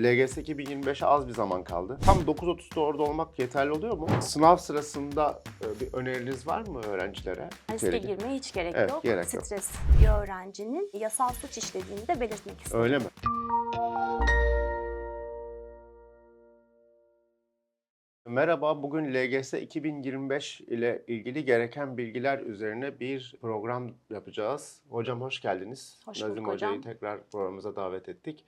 LGS 2025'e az bir zaman kaldı. Tam 9.30'da orada olmak yeterli oluyor mu? Sınav sırasında e, bir öneriniz var mı öğrencilere? Riske girmeye hiç gerek Evet, yok. gerek yok. Stres bir öğrencinin yasal suç işlediğini de belirtmek istedim. Öyle mi? Merhaba, bugün LGS 2025 ile ilgili gereken bilgiler üzerine bir program yapacağız. Hocam hoş geldiniz. Hoş bulduk Hoca'yı hocam. tekrar programımıza davet ettik.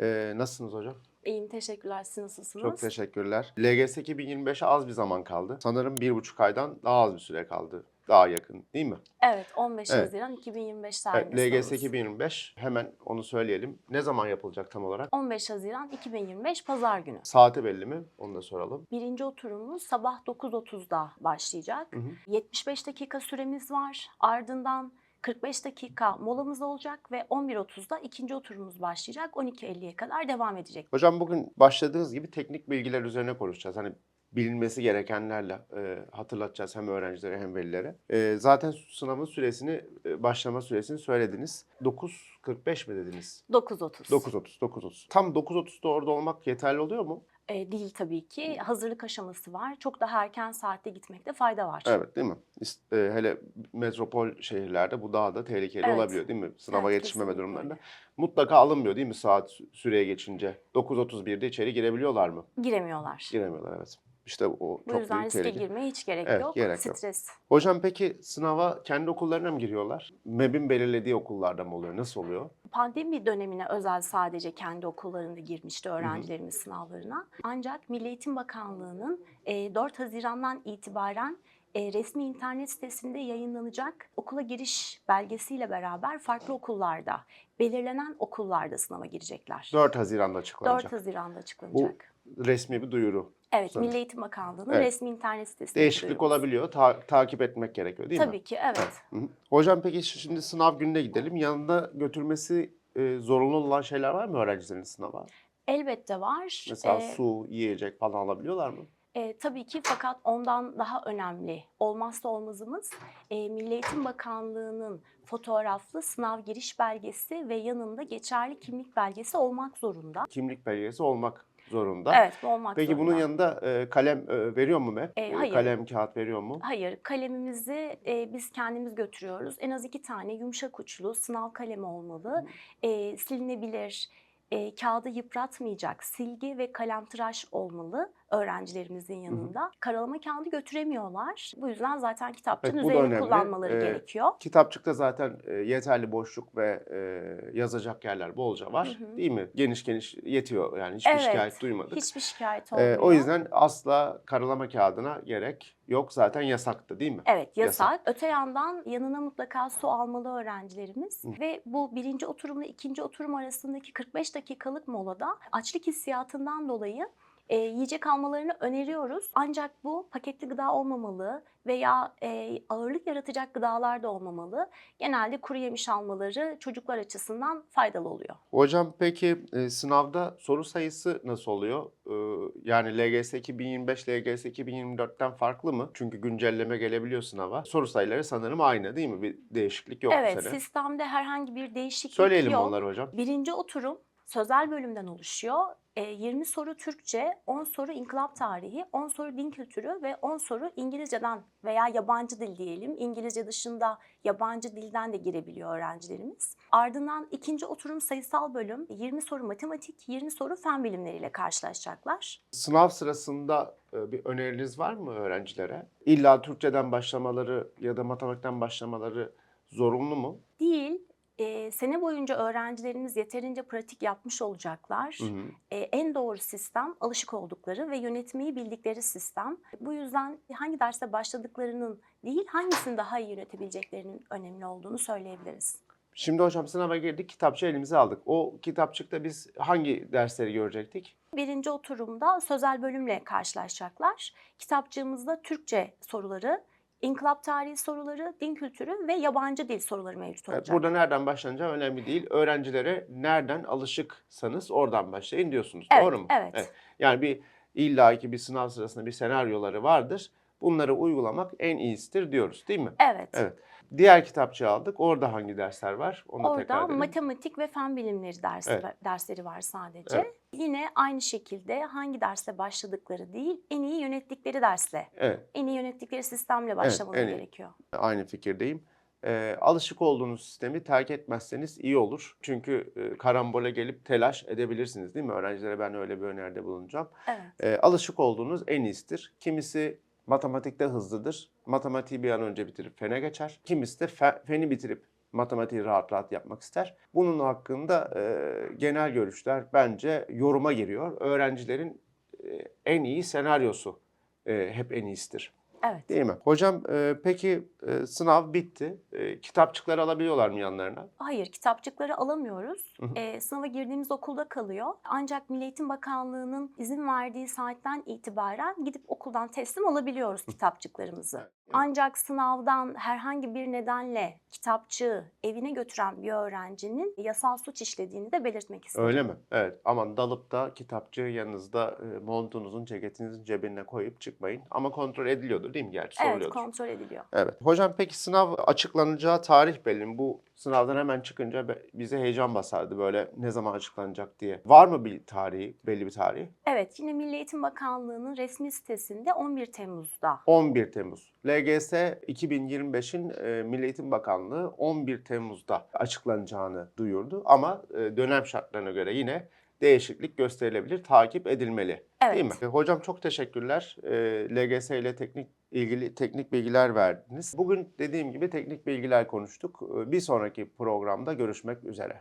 Ee, nasılsınız hocam? İyiyim teşekkürler. Siz nasılsınız? Çok teşekkürler. LGS 2025'e az bir zaman kaldı. Sanırım bir buçuk aydan daha az bir süre kaldı. Daha yakın değil mi? Evet 15 Evet. Haziran 2025 Evet, tarihinde LGS sınavımız. 2025 hemen onu söyleyelim. Ne zaman yapılacak tam olarak? 15 Haziran 2025 Pazar günü. Saati belli mi? Onu da soralım. Birinci oturumumuz sabah 9.30'da başlayacak. Hı hı. 75 dakika süremiz var. Ardından 45 dakika molamız olacak ve 11.30'da ikinci oturumumuz başlayacak. 12.50'ye kadar devam edecek. Hocam bugün başladığınız gibi teknik bilgiler üzerine konuşacağız. Hani bilinmesi gerekenlerle e, hatırlatacağız hem öğrencilere hem velilere. E, zaten sınavın süresini, e, başlama süresini söylediniz. 9.45 mi dediniz? 9.30. 9.30, 9.30. Tam 9.30'da orada olmak yeterli oluyor mu? E, değil tabii ki. Hazırlık aşaması var. Çok daha erken saatte gitmekte fayda var. Evet değil mi? İst- e, hele metropol şehirlerde bu daha da tehlikeli Evet. olabiliyor değil mi? Sınava Evet, yetişmeme kesinlikle durumlarında. Mutlaka alınmıyor değil mi saat sü- süreye geçince? 9.31'de içeri girebiliyorlar mı? Giremiyorlar. Giremiyorlar evet. İşte o Bu çok yüzden büyük riske tehlike. girmeye hiç gerek Evet, yok. gerek yok. Stres. Hocam peki sınava kendi okullarına mı giriyorlar? MEB'in belirlediği okullarda mı oluyor? Nasıl oluyor? Pandemi dönemine özel sadece kendi okullarında girmişti öğrencilerimiz sınavlarına. Ancak Milli Eğitim Bakanlığı'nın e, 4 Haziran'dan itibaren e, resmi internet sitesinde yayınlanacak okula giriş belgesiyle beraber farklı okullarda, belirlenen okullarda sınava girecekler. 4 Haziran'da 4 açıklanacak. Haziran'da açıklanacak. Resmi bir duyuru. Evet, sanırım. Milli Eğitim Bakanlığı'nın Evet. resmi internet sitesinde Değişiklik duyurulması. olabiliyor. ta- takip etmek gerekiyor değil mi? Tabii ki evet. Hı hı. Hocam peki şimdi sınav gününe gidelim. Yanında götürmesi e, zorunlu olan şeyler var mı öğrencilerin sınava? Elbette var. Mesela Ee, su, yiyecek falan alabiliyorlar mı? E, tabii ki fakat ondan daha önemli olmazsa olmazımız e, Milli Eğitim Bakanlığı'nın fotoğraflı sınav giriş belgesi ve yanında geçerli kimlik belgesi olmak zorunda. Kimlik belgesi olmak zorunda. Evet bu olmak Peki zorunda. bunun yanında e, kalem e, veriyor mu MEP? E, E, hayır. Kalem, kağıt veriyor mu? Hayır, kalemimizi e, biz kendimiz götürüyoruz. En az iki tane yumuşak uçlu sınav kalemi olmalı. E, silinebilir, e, kağıdı yıpratmayacak silgi ve kalemtıraş olmalı öğrencilerimizin yanında. Karalama kağıdı götüremiyorlar. Bu yüzden zaten kitapçığın Evet, önemli. kullanmaları E, gerekiyor. Kitapçıkta zaten e, yeterli boşluk ve e, yazacak yerler bolca var. Hı hı. Değil mi? Geniş geniş yetiyor yani hiçbir Evet, şikayet duymadık. Hiçbir şikayet olmuyor. o yüzden asla karalama kağıdına gerek yok. Zaten yasaktı değil mi? Evet yasak. Yasak. Öte yandan yanına mutlaka su almalı öğrencilerimiz Hı. ve bu birinci oturumla ikinci oturum arasındaki 45 dakikalık molada açlık hissiyatından dolayı e, yiyecek almalarını öneriyoruz. Ancak bu paketli gıda olmamalı veya e, ağırlık yaratacak gıdalar da olmamalı. Genelde kuru yemiş almaları çocuklar açısından faydalı oluyor. Hocam peki e, sınavda soru sayısı nasıl oluyor? E, yani LGS 2025, LGS 2024'ten farklı mı? Çünkü güncelleme gelebiliyor sınava. Soru sayıları sanırım aynı değil mi? Bir değişiklik yok evet sene. sistemde herhangi bir değişiklik Söyleyelim yok. onları hocam. Birinci oturum sözel bölümden oluşuyor. E, 20 soru Türkçe, 10 soru inkılap tarihi, 10 soru din kültürü ve 10 soru İngilizceden veya yabancı dil diyelim. İngilizce dışında yabancı dilden de girebiliyor öğrencilerimiz. Ardından ikinci oturum sayısal bölüm, 20 soru matematik, 20 soru fen bilimleriyle karşılaşacaklar. Sınav sırasında e, bir öneriniz var mı öğrencilere? İlla Türkçeden başlamaları ya da matematikten başlamaları zorunlu mu? Değil, e, sene boyunca öğrencilerimiz yeterince pratik yapmış olacaklar. Hı hı. E, en doğru sistem alışık oldukları ve yönetmeyi bildikleri sistem. Bu yüzden hangi derste başladıklarının değil, hangisini daha iyi yönetebileceklerinin önemli olduğunu söyleyebiliriz. Şimdi hocam sınava girdik, kitapçı elimize aldık. O kitapçıkta biz hangi dersleri görecektik? Birinci oturumda sözel bölümle karşılaşacaklar. Kitapçığımızda Türkçe soruları, inkılap tarihi soruları, din kültürü ve yabancı dil soruları mevcut Evet, olacak. Burada nereden başlanacağı önemli değil. Öğrencilere nereden alışıksanız oradan başlayın diyorsunuz. Evet, Doğru mu? evet. Yani bir illaki bir sınav sırasında bir senaryoları vardır. Bunları uygulamak en iyisidir diyoruz değil mi? Evet. Evet. Diğer kitapçığı aldık. Orada hangi dersler var? Onu Orada tekrar edelim. matematik ve fen bilimleri dersi, Evet. dersleri var sadece. Evet. Yine aynı şekilde hangi derste başladıkları değil, en iyi yönettikleri dersle, Evet. en iyi yönettikleri sistemle başlamaları iyi. gerekiyor. Aynı fikirdeyim. Ee, alışık olduğunuz sistemi terk etmezseniz iyi olur. Çünkü e, karambole gelip telaş edebilirsiniz değil mi? Öğrencilere ben öyle bir öneride bulunacağım. Evet. Ee, alışık olduğunuz en iyisidir. Kimisi matematikte hızlıdır. Matematiği bir an önce bitirip fene geçer. Kimisi de fe- feni bitirip matematiği rahat rahat yapmak ister. Bunun hakkında e, genel görüşler bence yoruma giriyor. Öğrencilerin e, en iyi senaryosu e, hep en iyisidir. Evet. Değil mi? Hocam e, peki e, sınav bitti. E, kitapçıkları alabiliyorlar mı yanlarına? Hayır, kitapçıkları alamıyoruz. Hı hı. Ee, sınava girdiğimiz okulda kalıyor. Ancak Milli Eğitim Bakanlığı'nın izin verdiği saatten itibaren gidip okuldan teslim alabiliyoruz kitapçıklarımızı. Evet. Ancak sınavdan herhangi bir nedenle kitapçığı evine götüren bir öğrencinin yasal suç işlediğini de belirtmek istedim. Öyle mi? Evet. Aman dalıp da kitapçığı yanınızda e, montunuzun, ceketinizin cebine koyup çıkmayın. Ama kontrol ediliyordur değil mi? Gerçi Evet, kontrol ediliyor. Evet. Hocam peki sınav açıklanacağı tarih belli mi? Bu sınavdan hemen çıkınca bize heyecan basardı böyle ne zaman açıklanacak diye. Var mı bir tarihi, belli bir tarih? Evet, yine Milli Eğitim Bakanlığı'nın resmi sitesinde 11 Temmuz'da 11 Temmuz. LGS 2025'in e, Milli Eğitim Bakanlığı 11 Temmuz'da açıklanacağını duyurdu. Ama e, dönem şartlarına göre yine değişiklik gösterilebilir, takip edilmeli. Evet. Değil mi? E, Hocam çok teşekkürler. LGS ile teknik ilgili teknik bilgiler verdiniz. Bugün dediğim gibi teknik bilgiler konuştuk. Bir sonraki programda görüşmek üzere.